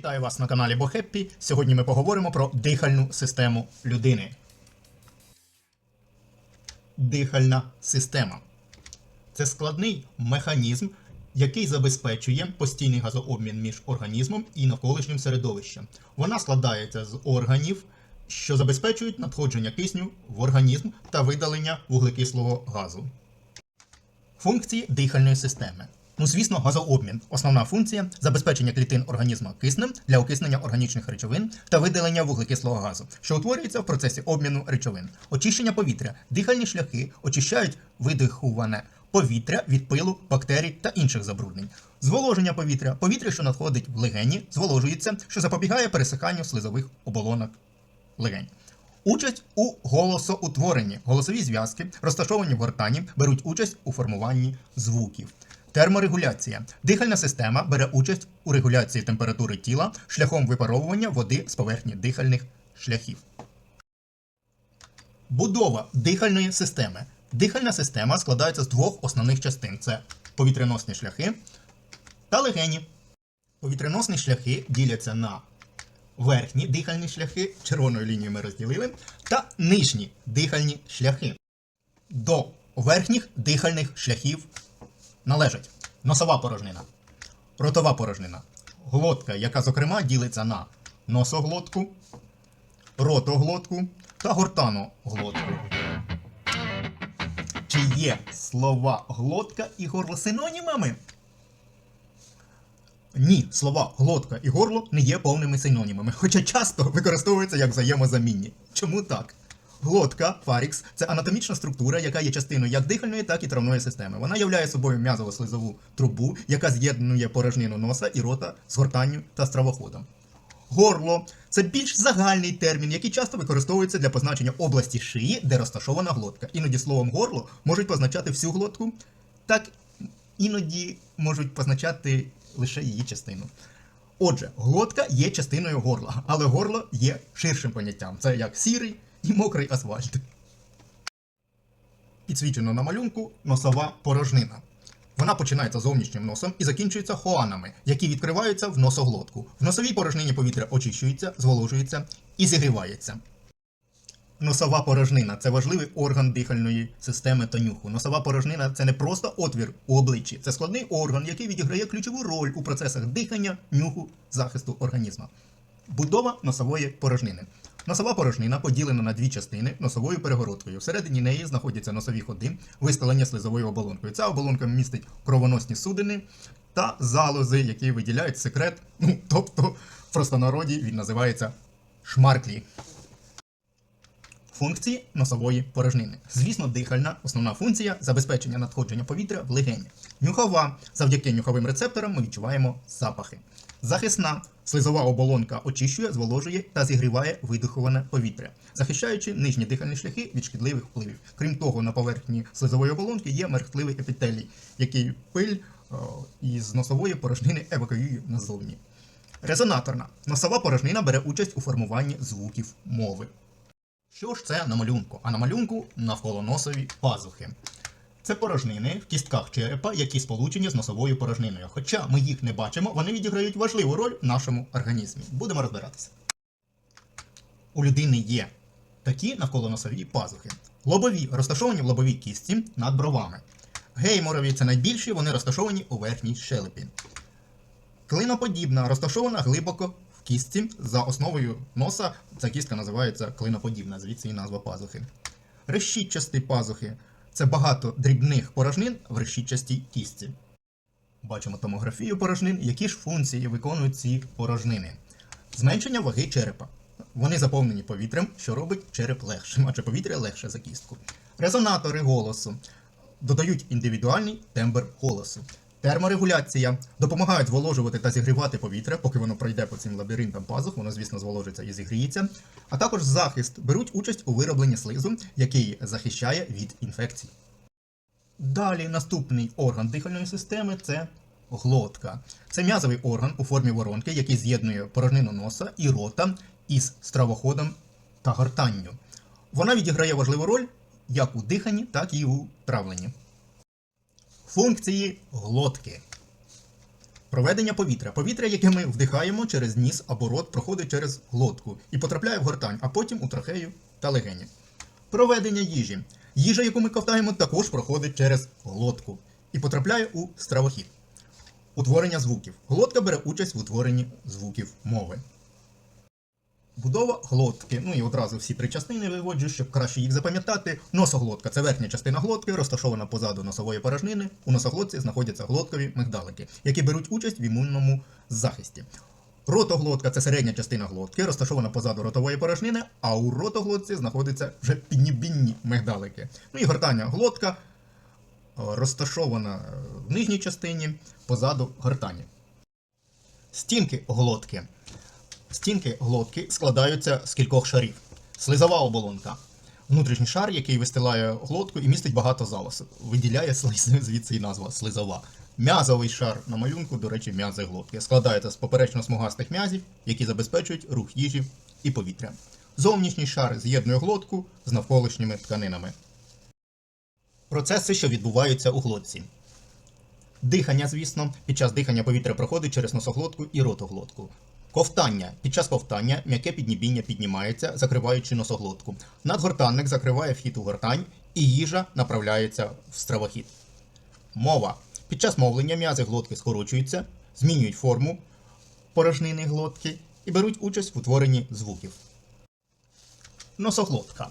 Вітаю вас на каналі BoHappy. Сьогодні ми поговоримо про дихальну систему людини. Дихальна система це складний механізм, який забезпечує постійний газообмін між організмом і навколишнім середовищем. Вона складається з органів, що забезпечують надходження кисню в організм та видалення вуглекислого газу. Функції дихальної системи. Ну, звісно, газообмін. Основна функція забезпечення клітин організму киснем для окиснення органічних речовин та видалення вуглекислого газу, що утворюється в процесі обміну речовин. Очищення повітря. Дихальні шляхи очищають видихуване повітря від пилу, бактерій та інших забруднень. Зволоження повітря. Повітря, що надходить в легені, зволожується, що запобігає пересиханню слизових оболонок легень. Участь у голосоутворенні. Голосові зв'язки, розташовані в гортані, беруть участь у формуванні звуків. Терморегуляція. Дихальна система бере участь у регуляції температури тіла шляхом випаровування води з поверхні дихальних шляхів. Будова дихальної системи. Дихальна система складається з двох основних частин: це повітряносні шляхи та легені. Повітряносні шляхи діляться на верхні дихальні шляхи, червоною лінією ми розділили, та нижні дихальні шляхи. До верхніх дихальних шляхів належать носова порожнина, ротова порожнина, глотка, яка, зокрема, ділиться на носоглотку, ротоглотку та гортаноглотку. Чи є слова глотка і горло синонімами? Ні, слова глотка і горло не є повними синонімами, хоча часто використовуються як взаємозамінні. Чому так? Глотка, фарікс це анатомічна структура, яка є частиною як дихальної, так і травної системи. Вона являє собою м'язово-слизову трубу, яка з'єднує порожнину носа і рота з гортанню та стравоходом. Горло це більш загальний термін, який часто використовується для позначення області шиї, де розташована глотка. Іноді словом горло можуть позначати всю глотку, так іноді можуть позначати лише її частину. Отже, глотка є частиною горла, але горло є ширшим поняттям. Це як сірий і мокрий асфальт. Підсвічено на малюнку носова порожнина. Вона починається зовнішнім носом і закінчується хоанами, які відкриваються в носоглотку. В носовій порожнині повітря очищується, зволожується і зігрівається. Носова порожнина це важливий орган дихальної системи та нюху. Носова порожнина це не просто отвір у обличчі, це складний орган, який відіграє ключову роль у процесах дихання, нюху, захисту організму. Будова носової порожнини. Носова порожнина поділена на дві частини носовою перегородкою. Всередині неї знаходяться носові ходи, виставлення слизовою оболонкою. Ця оболонка містить кровоносні судини та залози, які виділяють секрет. Ну, тобто, в простонароді він називається шмарклі. Функції носової порожнини. Звісно, дихальна основна функція забезпечення надходження повітря в легені. Нюхова. Завдяки нюховим рецепторам ми відчуваємо запахи. Захисна слизова оболонка очищує, зволожує та зігріває видиховане повітря, захищаючи нижні дихальні шляхи від шкідливих впливів. Крім того, на поверхні слизової оболонки є мерхтливий епітелій, який пиль о, із носової порожнини евакуює назовні. Резонаторна. Носова порожнина бере участь у формуванні звуків мови. Що ж це на малюнку? А на малюнку навколо носові пазухи. Це порожнини в кістках черепа, які сполучені з носовою порожниною. Хоча ми їх не бачимо, вони відіграють важливу роль в нашому організмі. Будемо розбиратися. У людини є такі навколоносові пазухи. Лобові розташовані в лобовій кістці над бровами. Гейморові це найбільші, вони розташовані у верхній щелепі. Клиноподібна розташована глибоко в кістці за основою носа. Ця кістка називається клиноподібна, звідси і назва пазухи. Решітчасті пазухи це багато дрібних порожнин в решітчастій кістці. Бачимо томографію порожнин, які ж функції виконують ці порожнини. Зменшення ваги черепа. Вони заповнені повітрям, що робить череп легшим, адже повітря легше за кістку. Резонатори голосу додають індивідуальний тембр голосу. Терморегуляція допомагають зволожувати та зігрівати повітря, поки воно пройде по цим лабіринтам пазух, воно, звісно, зволожиться і зігріється. А також захист беруть участь у виробленні слизу, який захищає від інфекцій. Далі наступний орган дихальної системи це глотка. Це м'язовий орган у формі воронки, який з'єднує порожнину носа і рота із стравоходом та гортанню. Вона відіграє важливу роль як у диханні, так і у травленні. Функції глотки. Проведення повітря. Повітря, яке ми вдихаємо через ніс або рот, проходить через глотку і потрапляє в гортань, а потім у трахею та легені. Проведення їжі. Їжа, яку ми ковтаємо, також проходить через глотку і потрапляє у стравохід. Утворення звуків. Глотка бере участь в утворенні звуків мови. Будова глотки. Ну і одразу всі три частини виводжу, щоб краще їх запам'ятати. Носоглотка це верхня частина глотки, розташована позаду носової порожнини. У носоглотці знаходяться глоткові мигдалики, які беруть участь в імунному захисті. Ротоглотка це середня частина глотки, розташована позаду ротової порожнини, а у ротоглотці знаходяться вже піднібінні мигдалики. Ну і гортання глотка е, розташована е, в нижній частині позаду гортані. Стінки глотки. Стінки глотки складаються з кількох шарів. Слизова оболонка. Внутрішній шар, який вистилає глотку і містить багато залозу. Виділяє звідси і назва слизова. М'язовий шар на малюнку, до речі, м'язи глотки. Складається з поперечно-смугастих м'язів, які забезпечують рух їжі і повітря. Зовнішній шар з'єднує глотку з навколишніми тканинами. Процеси, що відбуваються у глотці. Дихання, звісно, під час дихання повітря проходить через носоглотку і ротоглотку. Ковтання. Під час ковтання м'яке піднібіння піднімається, закриваючи носоглотку. Надгортанник закриває вхід у гортань, і їжа направляється в стравохід. Мова. Під час мовлення м'язи глотки скорочуються, змінюють форму порожнини глотки і беруть участь в утворенні звуків. Носоглотка.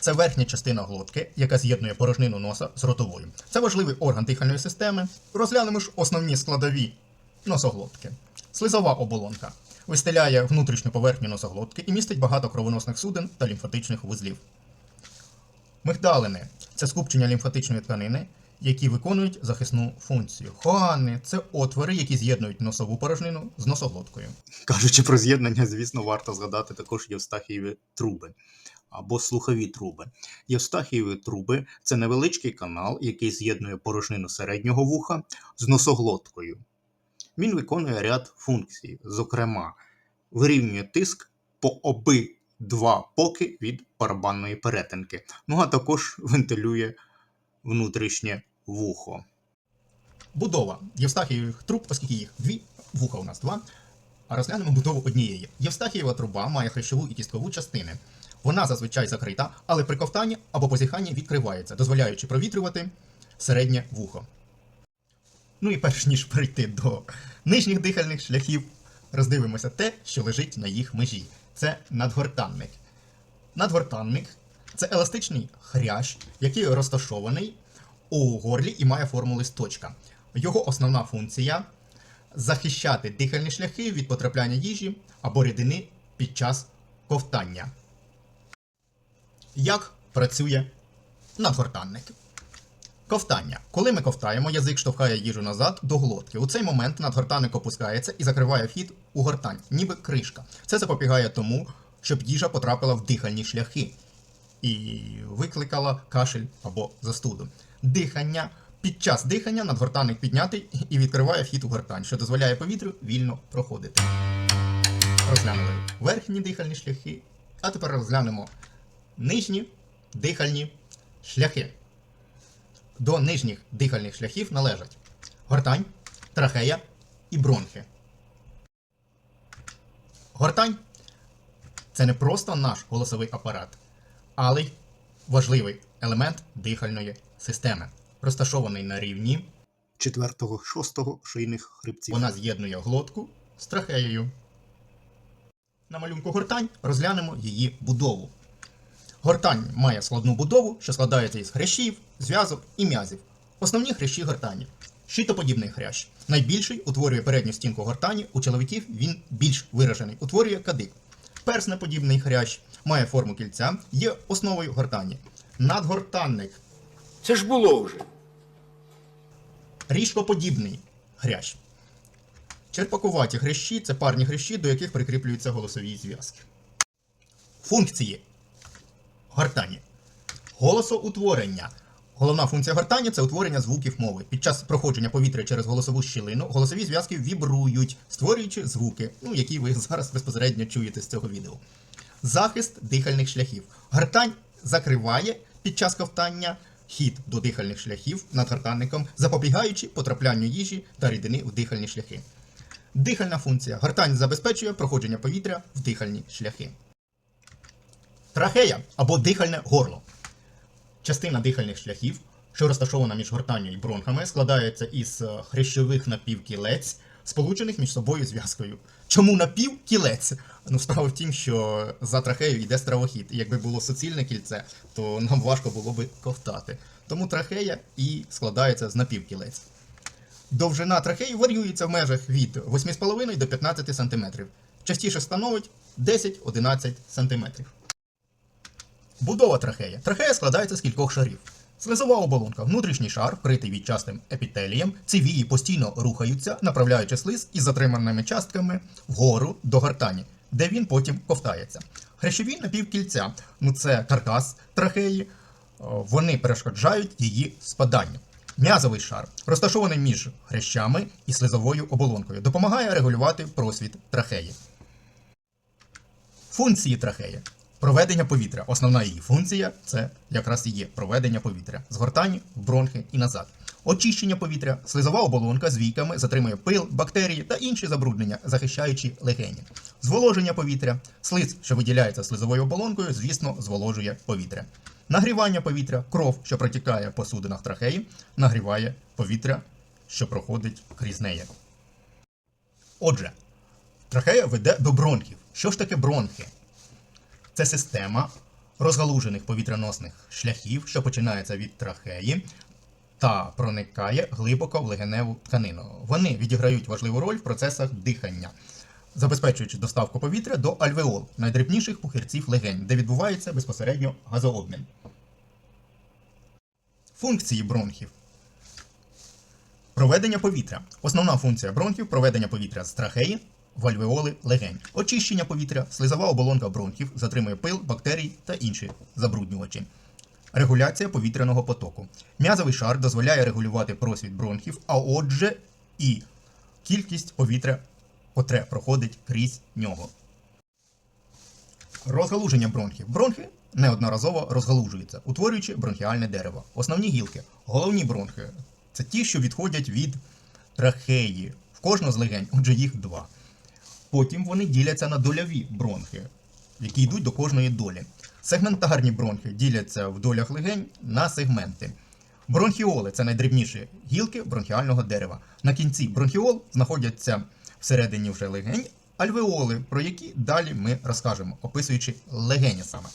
Це верхня частина глотки, яка з'єднує порожнину носа з ротовою. Це важливий орган дихальної системи. Розглянемо ж основні складові носоглотки. Слизова оболонка вистеляє внутрішню поверхню носоглотки і містить багато кровоносних суден та лімфатичних вузлів. Мигдалини це скупчення лімфатичної тканини, які виконують захисну функцію. Хоани це отвори, які з'єднують носову порожнину з носоглоткою. Кажучи про з'єднання, звісно, варто згадати також Євстахієві труби або слухові труби. Євстахієві труби це невеличкий канал, який з'єднує порожнину середнього вуха з носоглоткою. Він виконує ряд функцій, зокрема, вирівнює тиск по обидва боки від барабанної перетинки, ну а також вентилює внутрішнє вухо. Будова Євстахієвих труб, оскільки їх дві, вуха у нас два. А розглянемо будову однієї. Євстахієва труба має хрящову і кісткову частини. Вона зазвичай закрита, але при ковтанні або позіханні відкривається, дозволяючи провітрювати середнє вухо. Ну і перш ніж перейти до нижніх дихальних шляхів, роздивимося те, що лежить на їх межі. Це надгортанник. Надгортанник це еластичний хрящ, який розташований у горлі і має форму листочка. Його основна функція захищати дихальні шляхи від потрапляння їжі або рідини під час ковтання. Як працює надгортанник? Ковтання. Коли ми ковтаємо, язик штовхає їжу назад до глотки. У цей момент надгортанник опускається і закриває вхід у гортань, ніби кришка. Це запобігає тому, щоб їжа потрапила в дихальні шляхи і викликала кашель або застуду. Дихання. Під час дихання надгортанник піднятий і відкриває вхід у гортань, що дозволяє повітрю вільно проходити. Розглянули верхні дихальні шляхи, а тепер розглянемо нижні дихальні шляхи. До нижніх дихальних шляхів належать гортань, трахея і бронхи. Гортань це не просто наш голосовий апарат, але й важливий елемент дихальної системи, розташований на рівні. Четвертого, шостого шийних хребців. Вона з'єднує глотку з трахеєю. На малюнку гортань розглянемо її будову. Гортань має складну будову, що складається із хрящів, зв'язок і м'язів. Основні хрящі гортані. Щитоподібний хрящ. Найбільший утворює передню стінку гортані, у чоловіків він більш виражений, утворює кадик. Перснеподібний хрящ має форму кільця, є основою гортані. Надгортанник Це ж було вже. Ріжкоподібний хрящ. Черпакуваті хрящі це парні хрящі, до яких прикріплюються голосові зв'язки. Функції гортані. Голосоутворення. Головна функція гортані це утворення звуків мови. Під час проходження повітря через голосову щілину голосові зв'язки вібрують, створюючи звуки, ну, які ви зараз безпосередньо чуєте з цього відео. Захист дихальних шляхів. Гортань закриває під час ковтання хід до дихальних шляхів надгортанником, запобігаючи потраплянню їжі та рідини в дихальні шляхи. Дихальна функція. Гортань забезпечує проходження повітря в дихальні шляхи. Трахея або дихальне горло. Частина дихальних шляхів, що розташована між гортанню і бронхами, складається із е, хрящових напівкілець, сполучених між собою зв'язкою. Чому напівкілець? Ну, справа в тім, що за трахею йде стравохід, якби було суцільне кільце, то нам важко було би ковтати. Тому трахея і складається з напівкілець. Довжина трахеї варіюється в межах від 8,5 до 15 см. Частіше становить 10-11 см. Будова трахея. Трахея складається з кількох шарів. Слизова оболонка, внутрішній шар, вкритий відчастим епітелієм. Ці вії постійно рухаються, направляючи слиз із затриманими частками вгору до гортані, де він потім ковтається. Хрящові напівкільця, ну це каркас трахеї, вони перешкоджають її спаданню. М'язовий шар, розташований між хрящами і слизовою оболонкою, допомагає регулювати просвіт трахеї. Функції трахеї. Проведення повітря. Основна її функція це якраз і є проведення повітря. Згортання бронхи і назад. Очищення повітря. Слизова оболонка з війками затримує пил, бактерії та інші забруднення, захищаючи легені. Зволоження повітря. Слиз, що виділяється слизовою оболонкою, звісно, зволожує повітря. Нагрівання повітря. Кров, що протікає по судинах трахеї, нагріває повітря, що проходить крізь неї. Отже, трахея веде до бронхів. Що ж таке бронхи? Це система розгалужених повітряносних шляхів, що починається від трахеї та проникає глибоко в легеневу тканину. Вони відіграють важливу роль в процесах дихання, забезпечуючи доставку повітря до альвеол, найдрібніших пухирців легень, де відбувається безпосередньо газообмін. Функції бронхів. Проведення повітря. Основна функція бронхів проведення повітря з трахеї в альвеоли легень. Очищення повітря, слизова оболонка бронхів затримує пил, бактерій та інші забруднювачі. Регуляція повітряного потоку. М'язовий шар дозволяє регулювати просвіт бронхів, а отже, і кількість повітря, котре проходить крізь нього. Розгалуження бронхів. Бронхи неодноразово розгалужуються, утворюючи бронхіальне дерево. Основні гілки, головні бронхи це ті, що відходять від трахеї. В кожного з легень, отже, їх два. Потім вони діляться на дольові бронхи, які йдуть до кожної долі. Сегментарні бронхи діляться в долях легень на сегменти. Бронхіоли це найдрібніші гілки бронхіального дерева. На кінці бронхіол знаходяться всередині вже легень, альвеоли, про які далі ми розкажемо, описуючи легені саме.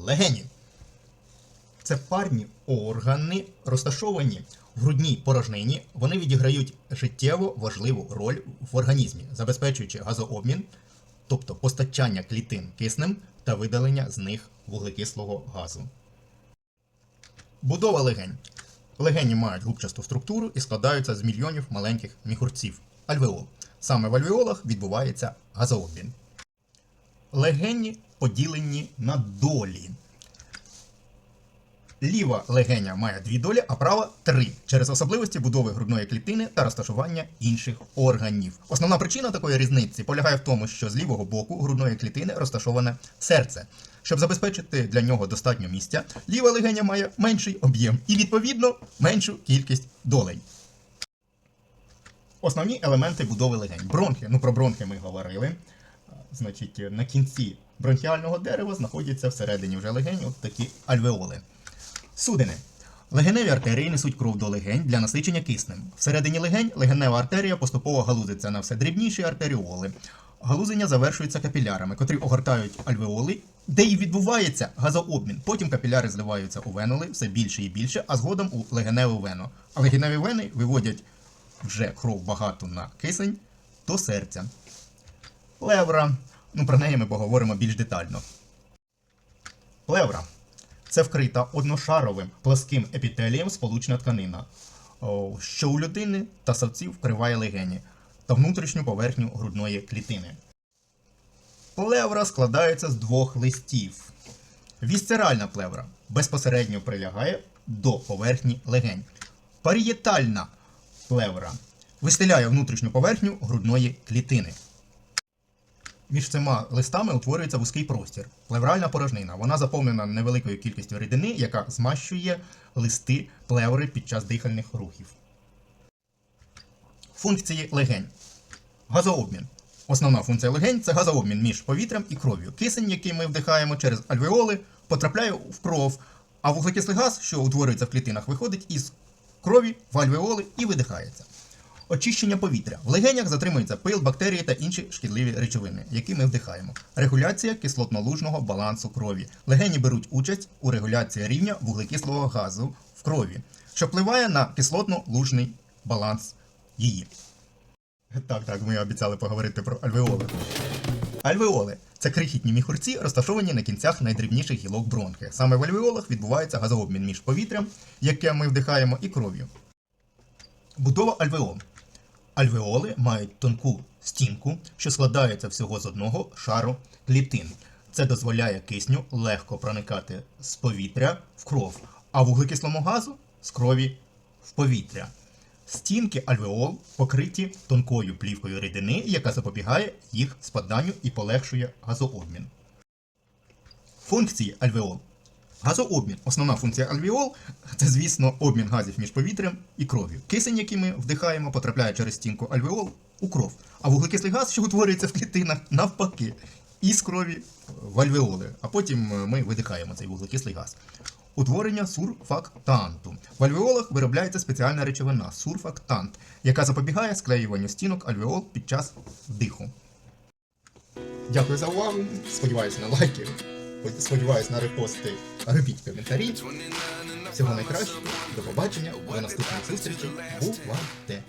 Легені. Це парні органи, розташовані грудній порожнині. Вони відіграють життєво важливу роль в організмі, забезпечуючи газообмін, тобто постачання клітин киснем та видалення з них вуглекислого газу. Будова легень. Легені мають губчасту структуру і складаються з мільйонів маленьких міхурців альвеол. Саме в альвеолах відбувається газообмін. Легені поділені на долі. Ліва легеня має дві долі, а права три через особливості будови грудної клітини та розташування інших органів. Основна причина такої різниці полягає в тому, що з лівого боку грудної клітини розташоване серце. Щоб забезпечити для нього достатньо місця, ліва легеня має менший об'єм і, відповідно, меншу кількість долей. Основні елементи будови легень. Бронхи. Ну про бронхи ми говорили. Значить, на кінці бронхіального дерева знаходяться всередині вже легень от такі альвеоли. Судини. Легеневі артерії несуть кров до легень для насичення киснем. Всередині легень легенева артерія поступово галузиться на все дрібніші артеріоли. Галузення завершується капілярами, котрі огортають альвеоли, де і відбувається газообмін. Потім капіляри зливаються у венули все більше і більше, а згодом у легеневу вену. А легеневі вени виводять вже кров багату на кисень до серця. Плевра. Ну, про неї ми поговоримо більш детально. Плевра. Це вкрита одношаровим пласким епітелієм сполучна тканина, що у людини та савців вкриває легені та внутрішню поверхню грудної клітини. Плевра складається з двох листів. Вісцеральна плевра безпосередньо прилягає до поверхні легень. Парієтальна плевра вистеляє внутрішню поверхню грудної клітини. Між цими листами утворюється вузький простір, плевральна порожнина. Вона заповнена невеликою кількістю рідини, яка змащує листи плеври під час дихальних рухів. Функції легень. Газообмін. Основна функція легень це газообмін між повітрям і кров'ю. Кисень, який ми вдихаємо через альвеоли, потрапляє в кров, а вуглекислий газ, що утворюється в клітинах, виходить із крові в альвеоли і видихається. Очищення повітря. В легенях затримується пил, бактерії та інші шкідливі речовини, які ми вдихаємо. Регуляція кислотно-лужного балансу крові. Легені беруть участь у регуляції рівня вуглекислого газу в крові, що впливає на кислотно-лужний баланс її. Так, так, ми обіцяли поговорити про альвеоли. Альвеоли це крихітні міхурці, розташовані на кінцях найдрібніших гілок бронхи. Саме в альвеолах відбувається газообмін між повітрям, яке ми вдихаємо, і кров'ю. Будова альвеол. Альвеоли мають тонку стінку, що складається всього з одного шару клітин. Це дозволяє кисню легко проникати з повітря в кров, а вуглекислому газу з крові в повітря. Стінки альвеол покриті тонкою плівкою рідини, яка запобігає їх спаданню і полегшує газообмін. Функції альвеол. Газообмін. Основна функція альвеол це, звісно, обмін газів між повітрям і кров'ю. Кисень, який ми вдихаємо, потрапляє через стінку альвеол у кров. А вуглекислий газ, що утворюється в клітинах, навпаки, із крові в альвеоли. А потім е, ми видихаємо цей вуглекислий газ. Утворення сурфактанту. В альвеолах виробляється спеціальна речовина сурфактант, яка запобігає склеюванню стінок альвеол під час вдиху. Дякую за увагу. Сподіваюся на лайки. Сподіваюсь на репости. Робіть коментарі. Всього найкращого. До побачення. До наступних зустрічей. Бувайте!